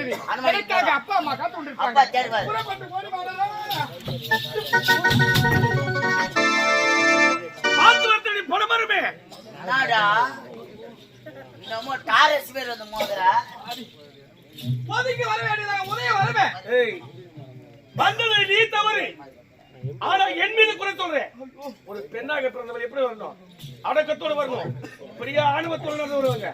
எனக்காக அப்பா அம்மா காத்து அப்பா கொண்டிருப்பாங்க. புறப்பட்டு வாடா. பார்த்து வரத்தடி பணமருமே என்னடா? இன்னமும் டாரஸ் பேர் வந்து மோதுறா? வர வந்தது நீ தவறு. ஆனா என் மீது குறை சொல்றேன் ஒரு பெண்ணாக பிறந்தவர் எப்படி வரணும்? அடக்கத்தோடு வரணும். இப்படியா ஆணவத்தோடு வருவாங்க.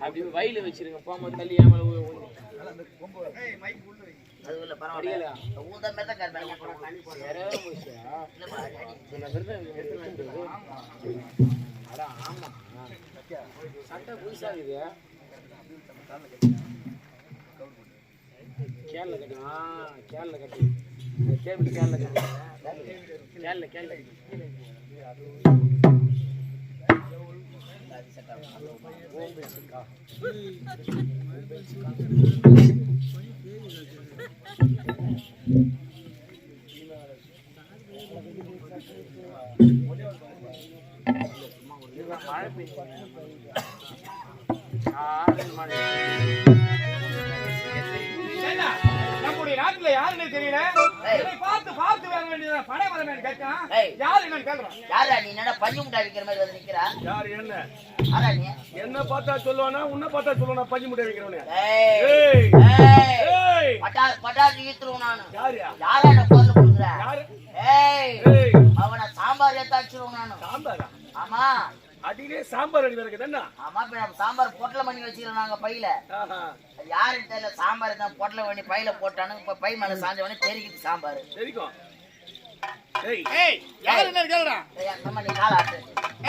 அப்படி வயல வச்சிருங்க போகும்போது தள்ளி ஏன் மேல ஊ- ஊ- அது இல்ல பரவாயில்ல ஊத மெத்த கருப்பாங்க வேற போச்சா? சில பேர் தான் எடுத்து வச்சிருந்தது. அட ஆமா சட்டை புதுசா இருக்குது கேரள கட்டி ஆ கேரள கட்டி இந்த டேபிள் கேரள கட்டி கேரள கேரள மழை பெய்யும் ஆறு மழை நம்முடைய நாட்டுல யாருன்னு தெரியல. இதை பார்த்து பார்த்து வேண்டியது படை கேட்கலாம் ஏய். யாரு என்னன்னு கேட்கறோம் யாரா நீ? என்னடா பஞ்சு முட்டாய் விக்கிற மாதிரி வந்து நிக்கிறா? யார் என்ன? யாரா என்ன பார்த்தா சொல்லுவானா? உன்னை பார்த்தா சொல்லுவானா? பஞ்சு முட்டை வைக்கிறவனே. ஏய். ஏய். பட்டார் பட்டார் நானு. யாரியா? யாரா என்ன பொருள் கொடுக்குற? யாரு? ஏய். அவனை சாம்பார் ஏத்தாச்சிருவோம் நானு. சாம்பாரா? ஆமா. அடியிலே சாம்பார் அடி வேற என்ன ஆமா இப்ப நம்ம சாம்பார் பொட்டல பண்ணி வச்சிருக்கோம் நாங்க பையில. யாருன்னு தெரியல சாம்பார் தான் பொட்டல பண்ணி பையில போட்டானு இப்ப பை மேல சாஞ்சவனே தெரிக்குது சாம்பார். தெரிக்கும் ஏய். ஏய் யாரு என்னன்னு கேளுடா? ஏய், அம்மா நீ கால ஆட்டு.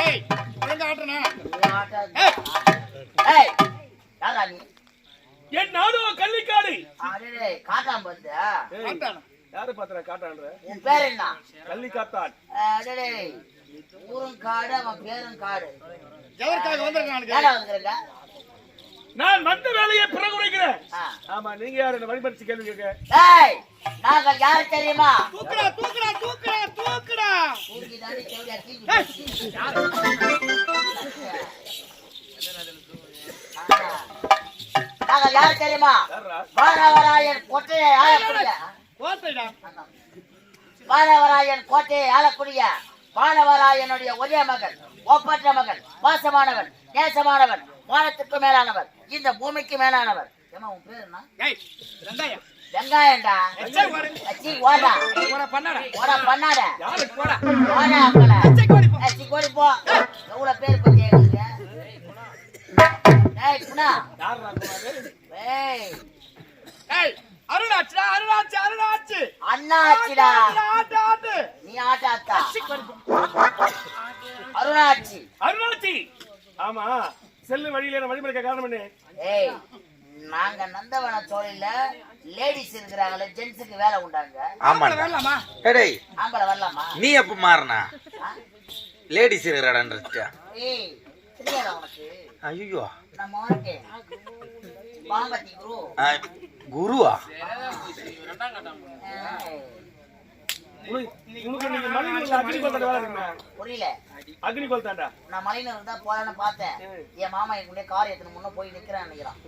ஏய் ஒழுங்கா ஆட்டுனா? ஆட்டாத. ஏய். யாரா நீ? என் நாடு கள்ளிக்காடு. அடே காட்டாம வந்து ஏய், ஆட்டானா யாரு பாத்திர காட்டான்ற? உன் பேர் என்ன? கள்ளி காத்தான் அடே ஊரும் காடு அவன் பேரும் காடு. எதற்காக வந்திருக்கானு நான் வந்த வேலையை பிறகு உரைக்கிறேன் ஆ. ஆமா நீங்க யாரு? என்ன வழிபடுத்தி கேள்வி கேட்க. நாங்கள் யாரு தெரியுமா? தூக்குடா தூக்குடா தூக்குடா தூக்குடா. நாங்கள் யாரு தெரியுமா? கோட்டையை ஆளக்கூடிய. கோட்டைடா. வானவராயன் கோட்டையை ஆளக்கூடிய வானவராயனுடைய ஒரே மகன் ஒப்பற்ற மகன் பாசமானவன் நேசமானவன் வானத்துக்கு மேலானவர் இந்த பூமிக்கு மேலானவர். ஏமா உன் பேர் என்ன? வெங்காயம்டா? ஓடு. அச்சி ஓடா பண்ணாடா. ஓடா பண்ணாத. யாருக்கு போடா. ஓடா அக்கல எச்சை கோடி போ. அச்சி கோடி போ. எவ்வளவு பேர் பத்தி ஏய்? ஏய். ஏய், அருணாச்சுடா, அருணாச்சு, அருணாச்சு. அண்ணாச்சிடா ஆட்டு, ஆட்டு, ஆட்டு. நீ போ. அருணாச்சி அருணாச்சி ஆமா. செல்லு வழியில நான் வழிமுறைக்க காரணம் என்ன? ஏய் நாங்க நந்தவன சோழில லேடிஸ் இருக்கிறாங்களே ஜென்ஸுக்கு வேலை உண்டாங்க. ஆமாடா வரலாமா? டேய் ஆம்பளை வரலாமா? நீ எப்ப மாறினா? லேடிஸ் இருக்கிறாடன்றியா ஏய் தெரியாதா உனக்கு? ஐயோ நான் பாம்பத்தி குரு குருவா? மலையில புரியல. தாண்டா நான் மலையினர் தான் போறேன்னு பார்த்தேன். என் மாமா எங்களுடைய கார் எத்தனை முன்ன போய் நிக்கிறேன் நினைக்கிறான்.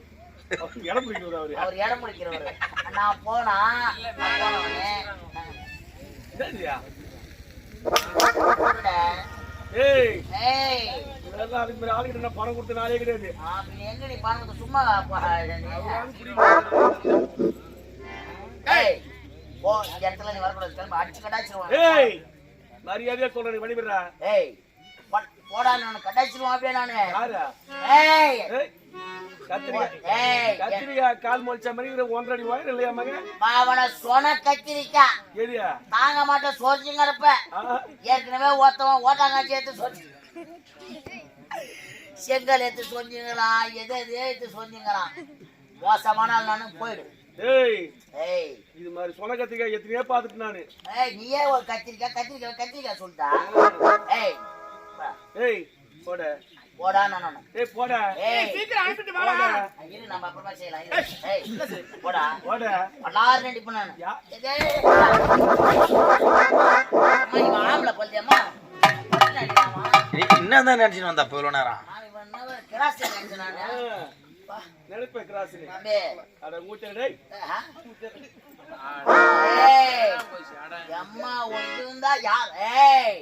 அவரு அவர். இடம் பிடிக்கிறவரு. நான் போனா போனவனே ஏய். இதெல்லாம் அதுக்கு மேல ஆளுகிட்ட நான் பணம் கொடுத்த நாளே கிடையாது. நீ பணத்தை சும்மா ஏய் போ இந்த இடத்துல நீ வரக்கூடாது. கிளம்பி அடிச்சு கடாச்சிருவான் ஏய் மரியாதையா சொல்றேன் வழிபடுறா ஏய் போ- போடா நான் கடாச்சிருவான் அப்படியே நானு. ஏய் ஏய். கத்திரிக்காய் கத்திரிக்காய் கால் முளைச்ச மாதிரி ஒன்றரை அடி வயர் இல்லையா மகன்? சொன கத்திரிக்கா. ஏரியா தாங்க மாட்டேன் ஆ. ஏற்கனவே ஒருத்தவன் ஓட்டாங்காச்சி எடுத்து சொல்லி செங்கல் எடுத்து சொன்னீங்களாம் எதை எதை எடுத்து சொன்னீங்களாம் மோசமான நானும் போயிடு. ஏய் இது மாதிரி சொன்ன கத்திரிக்காய் எத்தனையோ பார்த்துட்டு நானு. ஏய் நீயே ஒரு கத்திரிக்காய் கத்திரிக்காய் கத்திரிக்காய் சொல்லிட்டா. ஏய் ஏய் போட. போடா நானு ஏய் போடா. ஏய், ஏய் சீக்கிரம் அனுப்பிட்டு வாடா. போடா. இரு நம்ம அப்புறமா செய்யலாம். இரு. ஏய் போடா. போட. ஆம்பளை போல்தியம்மா நடிக்காமா நீ என்னதான் நினைச்சுன்னு வந்தா இப்போ இவ்வளோ நேரம் கிராஸ் நினைச்சேன் நானு. வா, நினைப்ப கிராஸ் அட ஊட்ட டேய்? ஏய், அம்மா ஒன்று இருந்தா யார்? ஏய்.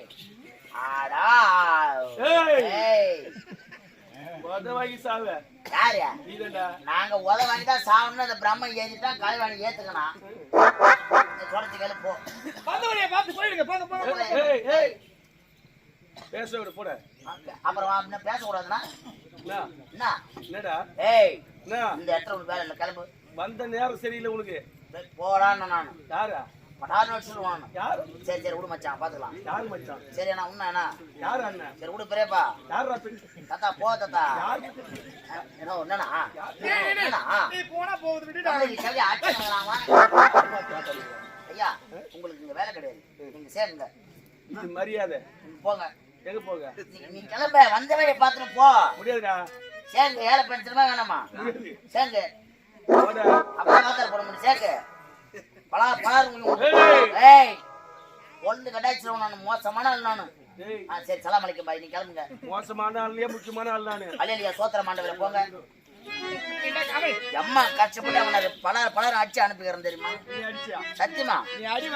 நாங்க உத வாங்கி தான் சாவணும் அந்த பிரம்மன் ஏத்திட்டான் கலைவாணி ஏத்துக்கணும். தொடச்சு கேளு போ. பார்த்து போயிடுங்க, போங்க, போங்க, போங்க. ஏய் ஏய் பேச விடு போட. அப்புறம் அப்படின்னா பேசக்கூடாதுன்னா? என்ன என்ன என்னடா? ஏய். என்ன இந்த இடத்துல வேலை இல்லை. கிளம்பு. வந்த நேரம் சரியில்லை உனக்கு. போடான்னு நான். யாரா? படார்னு சொல்லுவான்? யாரு? சரி சரி விடு மச்சான் பாத்துக்கலாம். யாரு மச்சான்? சரி அண்ணா உண்ணா அண்ணா யாரு அண்ணன்? சரி விடு பெரியப்பா யாரா தாத்தா போ தாத்தா. யாரு? என்ன என்னண்ணா என்னண்ணா? நீ போனா போகுது, விடுடா. தம்பி, சரி, அடிச்சுக்கலாம், வா. ஐயா உங்களுக்கு இங்க வேலை கிடையாது. நீங்க சேருங்க. இது மரியாதை. போங்க. எங்க போக? நீ- நீ கிளம்ப வந்த வேலையை பார்த்துட்டு போ. முடியாதுடா. சேங்க ஏழை பென்சிலுமா வேணாமா? சேங்க போட. நான் மோசமான ஆள் நானு ஆ சரி சலாம் அலைக்கும் பாய் நீ கிளம்புங்க மோசமான ஆள்லயே முக்கியமான ஆள் நானு அலையலியா சோத்திர மாண்டவரை போங்க? அம்மா கஷ்டப்பட்டு அவனை பலர் பலர் அடிச்சு அனுப்பிக்கிறேன் தெரியுமா நீ அடிச்சியா? சத்தியமா நீ அடி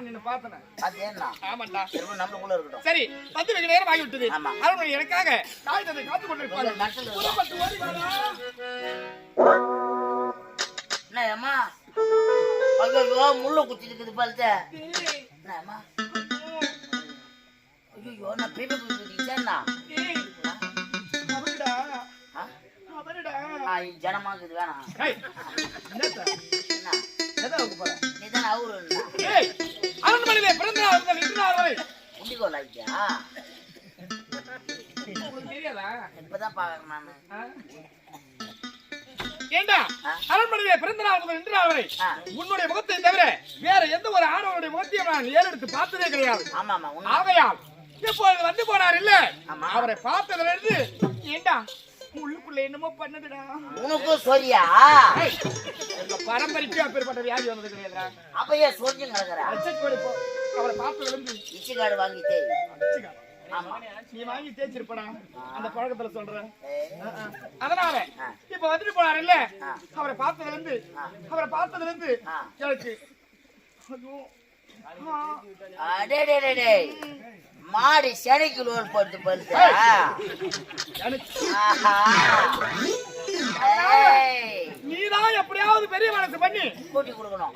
நின்னு பார்த்தேனே. அது ஏன்னா ஆமாண்டா. திரும்ப நம்மளுக்குள்ள இருக்கட்டும் சரி வந்து வெகு நேரம் ஆகிவிட்டது ஆமா. அருள்மொழி எனக்காக தாய் தந்தை. புறப்பட்டு ஓடி வாடா. என்ன அம்மா ஐயோ முள்ள குத்தி இருக்குது பழுத்த என்ன அம்மா ஐயோ நான் பேபி குத்திச்சேன்னா ஏய், அவருடா, ஆ? அவருடா. ஆ, இது ஜனமாக்குது வேணாம்? நீதான் அவரு அரண்மனையிலே பிறந்த நாள் வரை குண்டிகோல் ஆயிட்டியா இப்பதான் பாக்குறேன் நானு? ஏண்டா? அரண்மனையிலே பிறந்த நாள் முதல் இன்று நாள் வரை ஆ. உன்னுடைய முகத்தை தவிர வேற எந்த ஒரு ஆடவனுடைய முகத்தையும் நான் ஏறெடுத்து பார்த்ததே கிடையாது. ஆமா ஆமா ஆகையால் இப்பொழுது வந்து போனார் இல்ல. அவரை பார்த்ததுல இருந்து ஏண்டா உள்ளுக்குள்ள என்னமோ பண்ணுதுடா. உனக்கும் சொரியா எங்க பரம்பரைக்கு அப்பேற்பட்ட வியாதி வந்தது கிடையாதுடா. அப்பயே சொரிஞ்சு கிடக்குற. போ. அவரை பார்த்ததுல இருந்து இச்சி கார்டு வாங்கிட்டே நீ வாங்கி தேய்ச்சிருப்படா. அந்த பழக்கத்துல சொல்றேன். அதனால. இப்ப வந்துட்டு போனார் இல்ல. அவரை பார்த்ததுல இருந்து அவரை பார்த்ததுல இருந்து. எனக்கு. அடேடேடே மாடி செடிக்கு லோல் போட்டு ஏய்! நீதான் எப்படியாவது பெரிய மனசு பண்ணி. கூட்டி கொடுக்கணும்.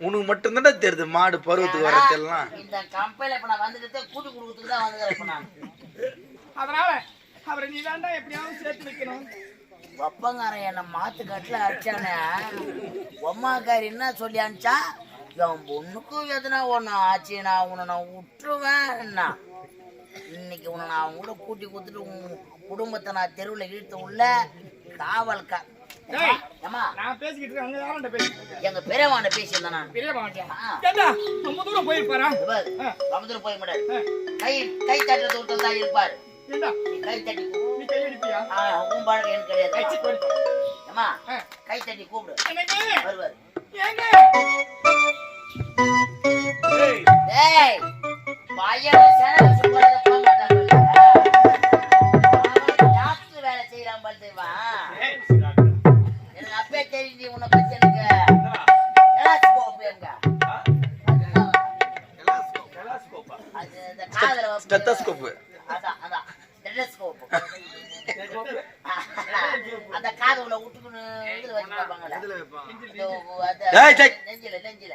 உனக்கு மட்டும்தான்டா தெரியுது மாடு பருவத்துக்கு வரதெல்லாம் இந்த கம்பெனில இப்ப நான் வந்துட்டு கூட்டி கொடுக்கறதுக்கு தான் வந்துக்கிறேன் இப்ப நான். அதனால அவரை நீ தாண்டா எப்படியாவது சேர்த்து வைக்கணும். ஒப்பங்காரன் என்ன மாத்து கட்டில அடிச்சானே. ஒம்மாக்காரி என்ன சொல்லி அனுப்பிச்சா? என் பொண்ணுக்கும் எதுனா ஒண்ணு ஆச்சு நான் உன்னை நான் விட்டுருவேன் இன்னைக்கு உன்னை நான் அவங்க கூட கூட்டி கொடுத்துட்டு உன் குடும்பத்தை நான் தெருவில் இழுத்து உள்ள காவல்கா டேய். ஏமா நான் பேசிக்கிட்டு இருக்கேன் எங்க பெரியவாண்ட பேசியிருந்தேன் நான். ரொம்ப தூரம் போயிருப்பாரா? ரொம்ப தூரம் போய் மாட்டாரு. கை கை தான் இருப்பாரு. கை தட்டி நீ கை அடிப்பியா ஆ, உன் பழக்கம் எனக்கு கிடையாது. ஏமா ஆ. கை தட்டி கூப்பிடு. வருவாரு. டேய் பையன் சேனல் போக டாக்டர் வேலை ஏய், சிராக்கு. எனக்கு அப்பே தெரிஞ்சு உன்னை பத்தி எனக்கு காதுல. ஸ்டெத்தஸ்கோப்பு அதான் அதான்? அந்த காது உள்ள விட்டுக்குன்னு இதுல வச்சு பார்ப்பாங்கல்ல இதோ அது ஏய், டேய். நெஞ்சில நெஞ்சில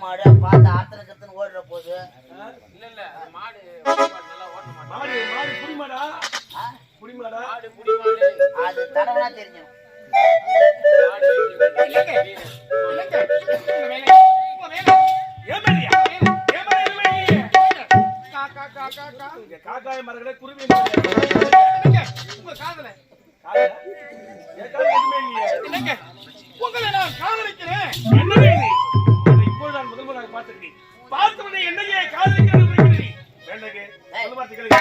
மாடு பார்த்து ஆத்தன கத்துன்னு ஓடுற போது மாடு மாடு புடிமாடா ஆ? புடிமாடா அது தடவைனா தெரிஞ்சிடும் இல்லைங்க இல்லைங்க உங்க வேலை உங்க வேலை ஏன் மேலையா ஏன் மேல எதுவுமே இல்லையே? கா கா கா கா கா இங்க காக்காய மரங்களே குருவி. இல்லைங்க உங்க காதல. இல்லைங்க உங்களை நான் காதலிக்கிறேன் என்னடா இது? என்னை இப்போது நான் முதல் முறையாக பார்த்திருக்கிறேன். பார்த்தவனை என்னையே காதலிக்கிறது. வேண்டங்க. சொல்ல மாட்டே கேளுங்க.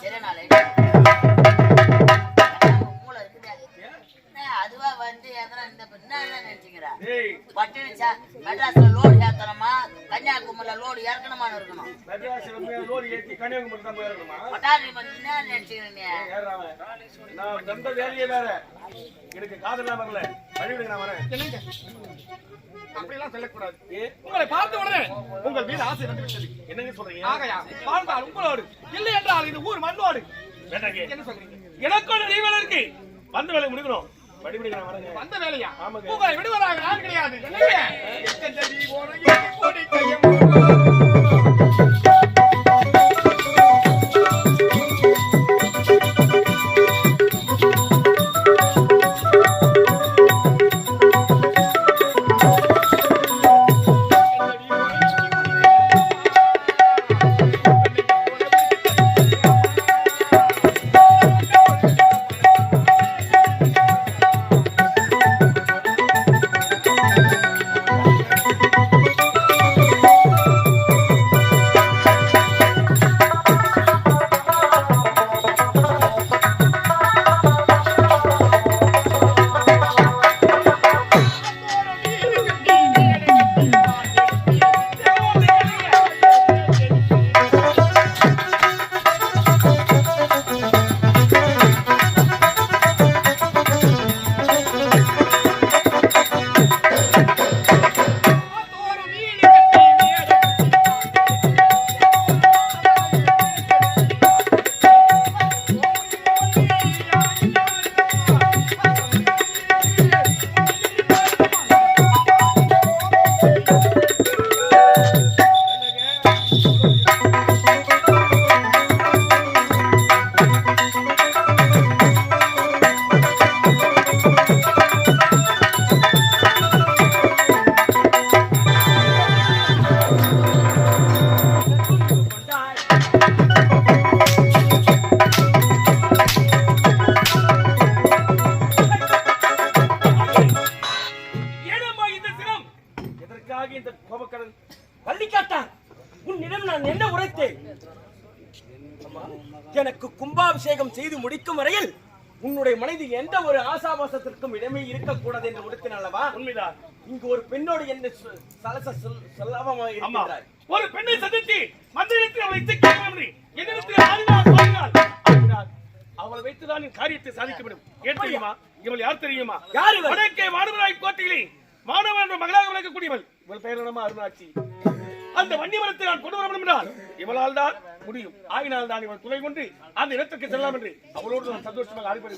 சரி நாளே மூளை இருக்குதே என்ன, அதுவா வந்து இந்த நினைச்சுக்கிறா பட்டினிச்சா மெட்ராஸ்ல லோடு ஏத்தணுமா கன்னியாகுமரியில லோடு இறக்கணுமான்னு இருக்கணும் மெட்ராஸ்ல போய் லோரி ஏத்தி கன்னியாகுமரி தான் போயிடணுமா? பட்டாணி பத்தி என்ன நினைச்சுக்கிறீங்க. எனக்கு காதல்லாம் வரல. வழி விடுங்க, நான் வரேன். அப்படியெல்லாம் சொல்லக்கூடாது உங்களை பார்த்த உடனே உங்கள் மீது ஆசை வந்து விட்டது என்னங்க சொல்றீங்க? ஆகையா வாழ்ந்தால் உங்களோடு இல்லை என்றால் இது ஊர் மண்ணோடு. என்ன சொல்றீங்க நீ இருக்கு. வந்த வேலை முடிக்கணும். வந்த வேலையா. உங்களை விடுவதாக நான் கிடையாது ஒரு ஆசாபாசத்திற்கும் இடமே இருக்கக்கூடாது என்று உடுத்தின அல்லவா உண்மைதான். இங்கு ஒரு பெண்ணோடு என்ன சொ- சலச சொல்லாம ஒரு பெண்ணை சந்தித்து மந்திரத்தில் அவளை இச்சைக்காமல் என்னிடத்தில் ஆடினார் பாடினார் ஆடினார். அவளை வைத்துதான் என் காரியத்தை சாதிக்க முடியும். ஏன் தெரியுமா? இவள் யார் தெரியுமா? யார்? வடக்கே மாணவராய் கோட்டையிலே மாணவன் என்ற மகளாக விளக்கக்கூடியவள் இவள் பெயர் என்னமா அருணாட்சி அந்த வன்னிமரத்தை நான் கொண்டு வர என்றால் இவளால் தான் முடியும். ஆகினால் தான் இவள் துணை கொண்டு அந்த இடத்துக்கு செல்லலாம் என்று அவளோடு நான் சந்தோஷமாக ஆடிப்படி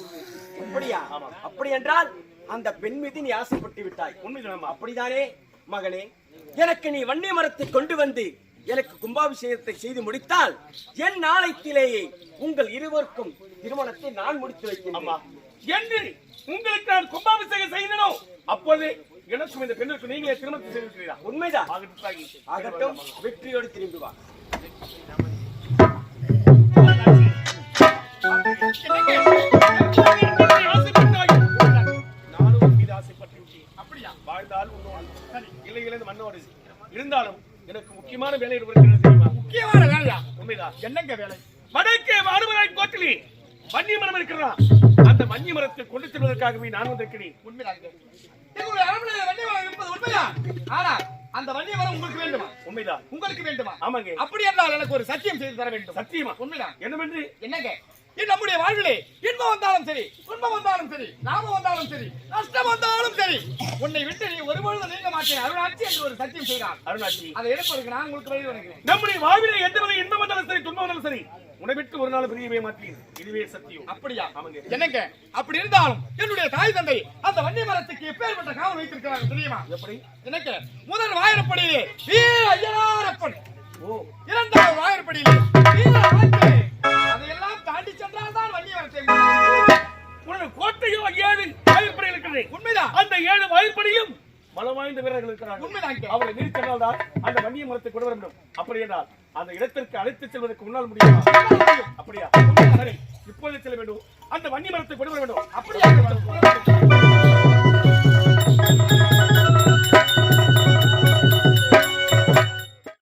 அப்படியா? அப்படி என்றால் அந்த பெண் மீது நீ ஆசைப்பட்டு விட்டாய். உண்மைதானம்மா. அப்படிதானே? மகனே எனக்கு நீ வன்னி மரத்தை கொண்டு வந்து எனக்கு கும்பாபிஷேகத்தை செய்து முடித்தால் என் நாளைத்திலேயே உங்கள் இருவருக்கும் திருமணத்தை நான் முடித்து அம்மா வைக்கின்றேன் என்று உங்களுக்கு நான் கும்பாபிஷேகம் செய்தனோ அப்போது எனக்கும் இந்த பெண்ணுக்கு நீங்களே திருமணத்தை செய்திருக்கிறீரா உண்மைதான். ஆகட்டும் வெற்றியோடு திரும்பி வா. இருந்தாலும் எனக்கு முக்கியமான வேலை முக்கியமான வேலையா உண்மைதான். என்னங்க வேலை வடக்கே வாடுமராய் கோட்டிலே வன்னி மரம் இருக்கிறதா அந்த வன்னி மரத்தை கொண்டு செல்வதற்காகவே நான் வந்திருக்கிறேன் இருப்பது உண்மைதான் ஆனா அந்த மரம் உங்களுக்கு வேண்டுமா உண்மைதான் உங்களுக்கு வேண்டுமா ஆமாங்க அப்படி என்றால் எனக்கு ஒரு சத்தியம் செய்து தர வேண்டும். சத்தியமா? உண்மைதான். என்னவென்று? என்னங்க? நம்முடைய வாழ்விலே. இன்பம் வந்தாலும் சரி துன்பம் வந்தாலும் சரி லாபம் வந்தாலும் சரி நஷ்டம் வந்தாலும் சரி. உன்னை விட்டு நீ ஒருபொழுதும் நீங்க மாட்டேன். அருணாட்சி என்று ஒரு சத்தியம் செய்கிறார் அருணாட்சி அதை எடுப்பதற்கு நான் உங்களுக்கு வழி வணங்குகிறேன் நம்முடைய வாழ்விலே எந்த வித இன்பம் வந்தாலும் சரி துன்பம் வந்தாலும் சரி உன்னை விட்டு ஒரு நாள் பிரியவே மாட்டேன் இதுவே சத்தியம். அப்படியா. என்னங்க? அப்படி இருந்தாலும் என்னுடைய தாய் தந்தை அந்த வண்டி மரத்துக்கு எப்பேற்பட்ட காவல் வைத்திருக்கிறாங்க தெரியுமா? எப்படி? எனக்கு முதல் வேண்டும் அந்த இடத்திற்கு அழைத்து செல்வதற்கு முன்னால் முடியுமா.